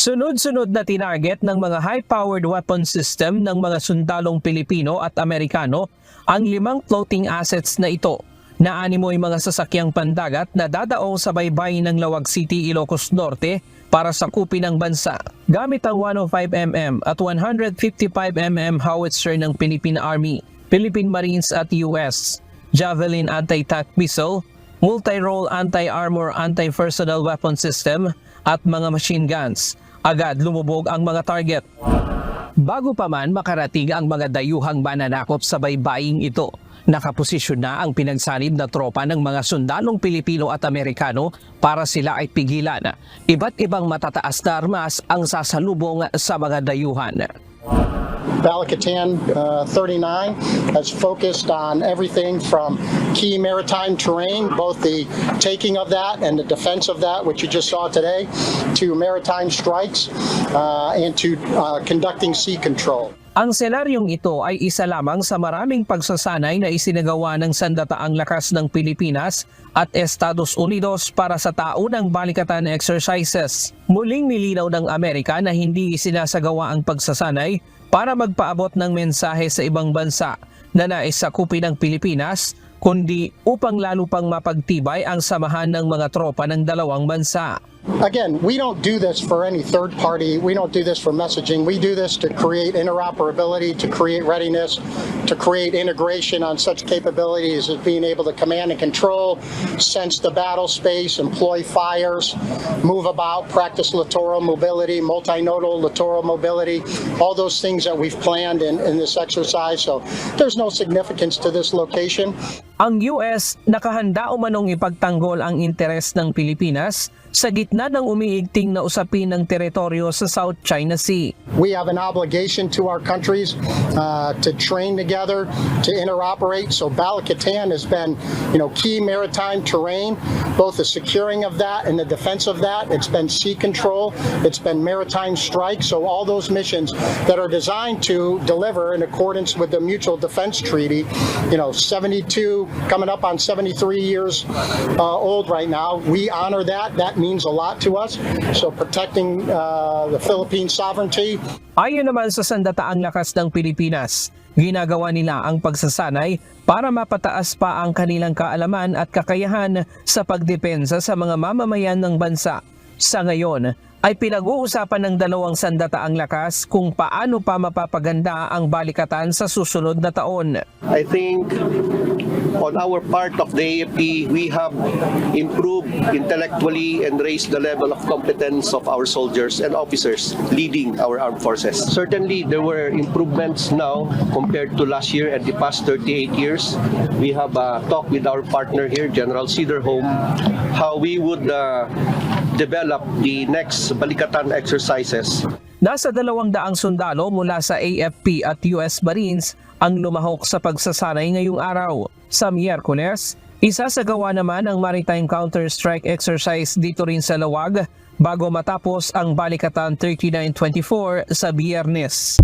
Sunod-sunod na tinarget ng mga high-powered weapon system ng mga sundalong Pilipino at Amerikano ang limang floating assets na ito na animoy mga sasakyang pandagat na dadaong sa baybay ng Lawag City, Ilocos Norte para sakupin ng bansa. Gamit ang 105mm at 155mm howitzer ng Philippine Army, Philippine Marines at US, Javelin anti-tank missile, multi-role anti-armor anti-personal weapon system at mga machine guns. Agad lumubog ang mga target. Bago pa man makarating ang mga dayuhang mananakop sa baybaying ito, nakaposisyon na ang pinagsanib na tropa ng mga sundalong Pilipino at Amerikano para sila ay pigilan. Iba't ibang matataas na armas ang sasalubong sa mga dayuhan. Balikatan uh, 39 has focused on everything from key maritime terrain, both the taking of that and the defense of that, which you just saw today, to maritime strikes uh, and to uh, conducting sea control. Ang senaryong ito ay isa lamang sa maraming pagsasanay na isinagawa ng sandataang lakas ng Pilipinas at Estados Unidos para sa taunang balikatan exercises. Muling nilinaw ng Amerika na hindi isinasagawa ang pagsasanay para magpaabot ng mensahe sa ibang bansa na nais sakupin ng Pilipinas kundi upang lalo pang mapagtibay ang samahan ng mga tropa ng dalawang bansa. Again, we don't do this for any third party. We don't do this for messaging. We do this to create interoperability, to create readiness, to create integration on such capabilities as being able to command and control, sense the battle space, employ fires, move about, practice littoral mobility, multinodal littoral mobility, all those things that we've planned in, in this exercise. So there's no significance to this location. Ang US nakahanda umanong ipagtanggol ang interes ng Pilipinas sa gitna ng umiigting na usapin ng teritoryo sa South China Sea. We have an obligation to our countries uh, to train together, to interoperate. So Balikatan has been, you know, key maritime terrain, both the securing of that and the defense of that. It's been sea control. It's been maritime strike. So all those missions that are designed to deliver in accordance with the Mutual Defense Treaty, you know, 72 coming up on 73 years uh, old right now. We honor that. That means a lot to us. So protecting uh, the Philippine sovereignty, Ayon naman sa sandataang lakas ng Pilipinas, ginagawa nila ang pagsasanay para mapataas pa ang kanilang kaalaman at kakayahan sa pagdepensa sa mga mamamayan ng bansa. Sa ngayon, ay pinag-uusapan ng dalawang sandataang lakas kung paano pa mapapaganda ang balikatan sa susunod na taon. I think on our part of the AFP, we have improved intellectually and raised the level of competence of our soldiers and officers leading our armed forces. Certainly, there were improvements now compared to last year and the past 38 years. We have a talk with our partner here, General Cederholm, how we would uh, develop the next Balikatan exercises. Nasa dalawang daang sundalo mula sa AFP at US Marines ang lumahok sa pagsasanay ngayong araw. Sa Miyerkules, isasagawa naman ang Maritime Counter-Strike Exercise dito rin sa Lawag bago matapos ang Balikatan 3924 sa Biyernes.